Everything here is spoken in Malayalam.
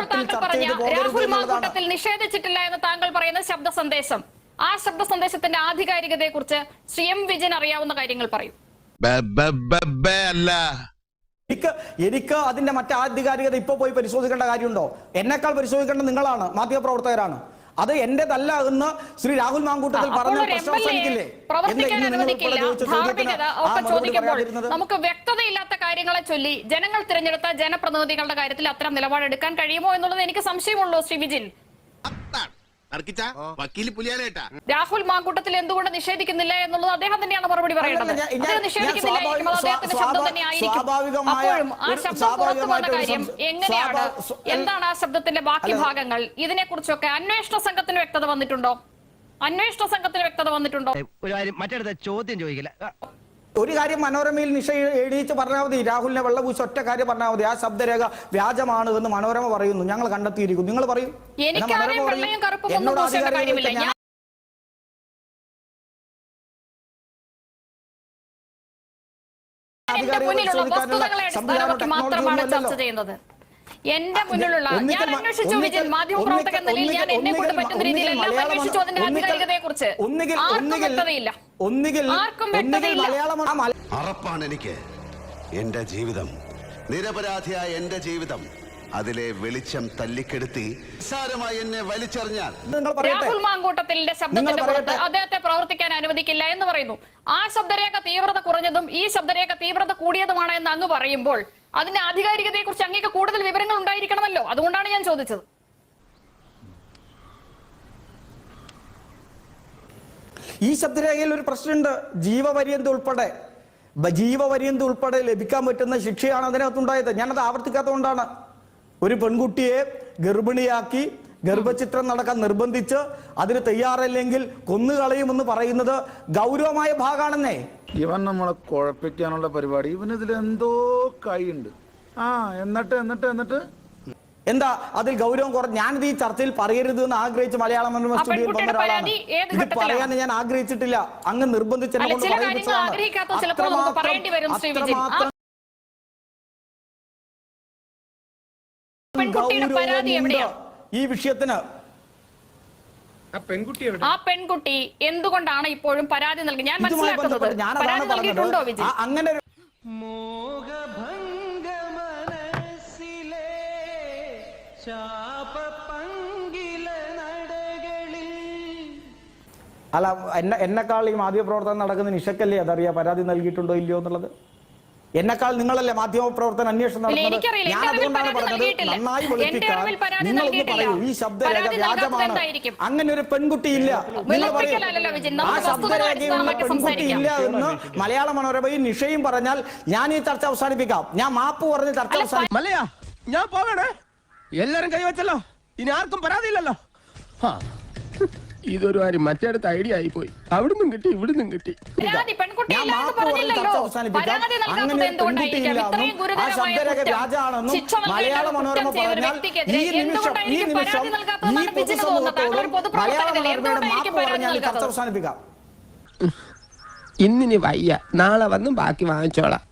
ഇപ്പോൾ താങ്കൾ പറഞ്ഞ രാഹുൽ മാങ്കൂട്ടത്തിൽ നിഷേധിച്ചിട്ടില്ല എന്ന് താങ്കൾ പറയുന്ന ശബ്ദ സന്ദേശം. ആ ശബ്ദ സന്ദേശത്തിന്റെ ആധികാരികതയെ കുറിച്ച് ശ്രീ എം വിജയൻ അറിയാവുന്ന കാര്യങ്ങൾ പറയും. അല്ല. എനിക്ക് എനിക്ക് അതിന്റെ മറ്റേ ആധികാരികത ഇപ്പൊ പോയി പരിശോധിക്കേണ്ട കാര്യമുണ്ടോ? എന്നെക്കാൾ പരിശോധിക്കേണ്ട നിങ്ങളാണ് മാധ്യമപ്രവർത്തകരാണ്. അത് എന്റേതല്ല എന്ന് ശ്രീ രാഹുൽ മാങ്കൂട്ടത്തിൽ പറഞ്ഞ പ്രശ്നം നമുക്ക് വ്യക്തതയില്ലാത്ത കാര്യങ്ങളെ ചൊല്ലി ജനങ്ങൾ തിരഞ്ഞെടുത്ത ജനപ്രതിനിധികളുടെ കാര്യത്തിൽ അത്തരം നിലപാടെടുക്കാൻ കഴിയുമോ എന്നുള്ളത് എനിക്ക് സംശയമുള്ളൂ ശ്രീ വിജിൻ. വക്കീൽ പുലിയാലേട്ടാ രാഹുൽ മാങ്കൂട്ടത്തിൽ എന്തുകൊണ്ട് നിഷേധിക്കുന്നില്ല എന്നുള്ളത് അദ്ദേഹം തന്നെയാണ് മറുപടി പറയേണ്ടത്. ശബ്ദം തന്നെ ആയിരിക്കും. അപ്പോഴും ആ ഒരു- ശബ്ദം പുറത്തു വന്ന കാര്യം എങ്ങനെയാണ്? എന്താണ് ആ ശബ്ദത്തിന്റെ ബാക്കി ഭാഗങ്ങൾ? ഇതിനെ കുറിച്ചൊക്കെ അന്വേഷണ സംഘത്തിന് വ്യക്തത വന്നിട്ടുണ്ടോ? അന്വേഷണ സംഘത്തിന് വ്യക്തത വന്നിട്ടുണ്ടോ? ഒരു കാര്യം മറ്റടുത്ത ചോദ്യം ചോദിക്കില്ല. ഒരു കാര്യം മനോരമയിൽ നിഷ എഴുതിച്ച് പറഞ്ഞാൽ മതി രാഹുലിനെ വെള്ളപൂശ ഒറ്റ കാര്യം പറഞ്ഞാൽ മതി ആ ശബ്ദരേഖ വ്യാജമാണ് എന്ന് മനോരമ പറയുന്നു. ഞങ്ങൾ കണ്ടെത്തിയിരിക്കുന്നു. നിങ്ങൾ പറയും. മനോരമ എന്നോട് എന്റെ മുന്നിലുള്ള വസ്തുതകളെ അടിസ്ഥാനമാക്കി മാത്രമാണ് ടെക്നോളജി ചർച്ച ചെയ്യുന്നത്. എന്റെ മുന്നിലുള്ള ഞാൻ അന്വേഷിച്ചു വിജയൻ മാധ്യമപ്രവർത്തക എന്ന നിലയിൽ ഞാൻ എന്നെ കൊണ്ട് പറ്റുന്ന രീതിയിൽ എല്ലാം അന്വേഷിച്ചു അതിന്റെ ആധികാരികതയെ കുറിച്ച് ആർക്കും വ്യക്തതയില്ല. ഒന്നുകിൽ ഒന്നിക്കൽ വ്യക്തതയില്ല. മലയാളം അറപ്പാണ് എനിക്ക് എന്റെ ജീവിതം. നിരപരാധിയായ എന്റെ ജീവിതം. അതിലെ വെളിച്ചം തല്ലിക്കെടുത്തി സാരമായി എന്നെ വലിച്ചെറിഞ്ഞാൽ രാഹുൽ മാങ്കൂട്ടത്തിന്റെ ശബ്ദത്തിന്റെ പുറത്ത് അദ്ദേഹത്തെ പ്രവർത്തിക്കാൻ അനുവദിക്കില്ല എന്ന് പറയുന്നു. ആ ശബ്ദരേഖ തീവ്രത കുറഞ്ഞതും ഈ ശബ്ദരേഖ തീവ്രത കൂടിയതുമാണ് എന്ന് അങ്ങ് പറയുമ്പോൾ അതിന്റെ ആധികാരികതയെ കുറിച്ച് അങ്ങേക്ക് കൂടുതൽ വിവരങ്ങൾ ഉണ്ടായിരിക്കണമല്ലോ. അതുകൊണ്ടാണ് ഞാൻ ചോദിച്ചത്. ഈ ശബ്ദരേഖയിൽ ഒരു പ്രശ്നമുണ്ട്. ജീവപര്യന്ത ഉൾപ്പെടെ. ജീവപര്യന്ത ഉൾപ്പെടെ ലഭിക്കാൻ പറ്റുന്ന ശിക്ഷയാണ് അതിനകത്തുണ്ടായത്. ഞാനത് ആവർത്തിക്കാത്തതുകൊണ്ടാണ്. ഒരു പെൺകുട്ടിയെ ഗർഭിണിയാക്കി ഗർഭചിത്രം നടക്കാൻ നിർബന്ധിച്ച് അതിന് തയ്യാറല്ലെങ്കിൽ കൊന്നുകളയുമെന്ന് പറയുന്നത് ഗൗരവമായ ഭാഗമാണെന്നേ ഇവൻ നമ്മളെ കുഴപ്പിക്കാനുള്ള പരിപാടി. ഇവൻ ഇതിൽ എന്തോ കൈയുണ്ട്. ആ എന്നിട്ട് എന്നിട്ട് എന്നിട്ട് എന്താ അതിൽ ഗൗരവം കുറഞ്ഞ ഞാനിത് ഈ ചർച്ചയിൽ പറയരുത് എന്ന് ആഗ്രഹിച്ച് മലയാള മനോരമ സ്റ്റുഡിയോയിൽ വന്ന ഒരാളാണ്. ഇത് പറയാൻ ഞാൻ ആഗ്രഹിച്ചിട്ടില്ല. അങ്ങ് നിർബന്ധിച്ച് എന്നെ കൊണ്ട് പറയിപ്പിച്ചതാണ്. ഗൗരവമുണ്ട് ഈ വിഷയത്തിന്? ആ പെൺകുട്ടി എന്തുകൊണ്ടാണ് ഇപ്പോഴും പരാതി നൽകി ഞാൻ മനസ്സിലാക്കുന്നത് പരാതി അതാണ് നൽകിയിട്ടുണ്ടോ വിജയ് അങ്ങനെ അല്ല എന്നെ എന്നെക്കാൾ ഈ മാധ്യമപ്രവർത്തനം നടക്കുന്ന നിഷക്കല്ലേ അതറിയാ? പരാതി നൽകിയിട്ടുണ്ടോ ഇല്ലയോ എന്നുള്ളത്? എന്നെക്കാൾ നിങ്ങളല്ലേ മാധ്യമപ്രവർത്തനം അന്വേഷണം ഇല്ല, നടത്തുന്നത്? എനിക്കറിയില്ല. ഞാൻ അതുകൊണ്ടാണ് പറഞ്ഞത് നന്നായി വിളിപ്പിക്കാൻ നിങ്ങളൊന്ന് പറയൂ. ഈ ശബ്ദരേഖ വ്യാജമാണ്. അങ്ങനെ ഒരു പെൺകുട്ടി ഇല്ല നിങ്ങൾ പറയൂ. ആ ശബ്ദരേഖയുള്ള പെൺകുട്ടി ഇല്ല എന്ന് മലയാള മനോരമയും നിഷയും പറഞ്ഞാൽ ഞാൻ ഈ ചർച്ച അവസാനിപ്പിക്കാം. ഞാൻ മാപ്പ് പറഞ്ഞ് ചർച്ച അവസാനിപ്പിക്കാം. ഞാൻ പോകണേ എല്ലാരും കൈവച്ചല്ലോ ഇനി ആർക്കും പരാതിയില്ലല്ലോ ഇതൊരു കാര്യം മറ്റേടത്ത് ഐഡിയ ആയി പോയി അവിടുന്നും കിട്ടി ഇവിടുന്നും കിട്ടി. മലയാള മനോരമ പറഞ്ഞാൽ വ്യക്തിക്കെതിരെ ഈ നിമിഷം ഈ നിമിഷം ഈ വിജിന് തോന്നുന്നത് താങ്കൾ ഒരു പൊതുസമൂഹത്തോടും മലയാള പൊതുപ്രവർത്തകനല്ലേ മനോരമയുടെ മാപ്പ് എന്തുകൊണ്ടായിരിക്കും പരാതി പറഞ്ഞാൽ ചർച്ച അവസാനിപ്പിക്കാം. ഇന്നിനി വയ്യ. നാളെ വന്നും ബാക്കി വാങ്ങിച്ചോളാം.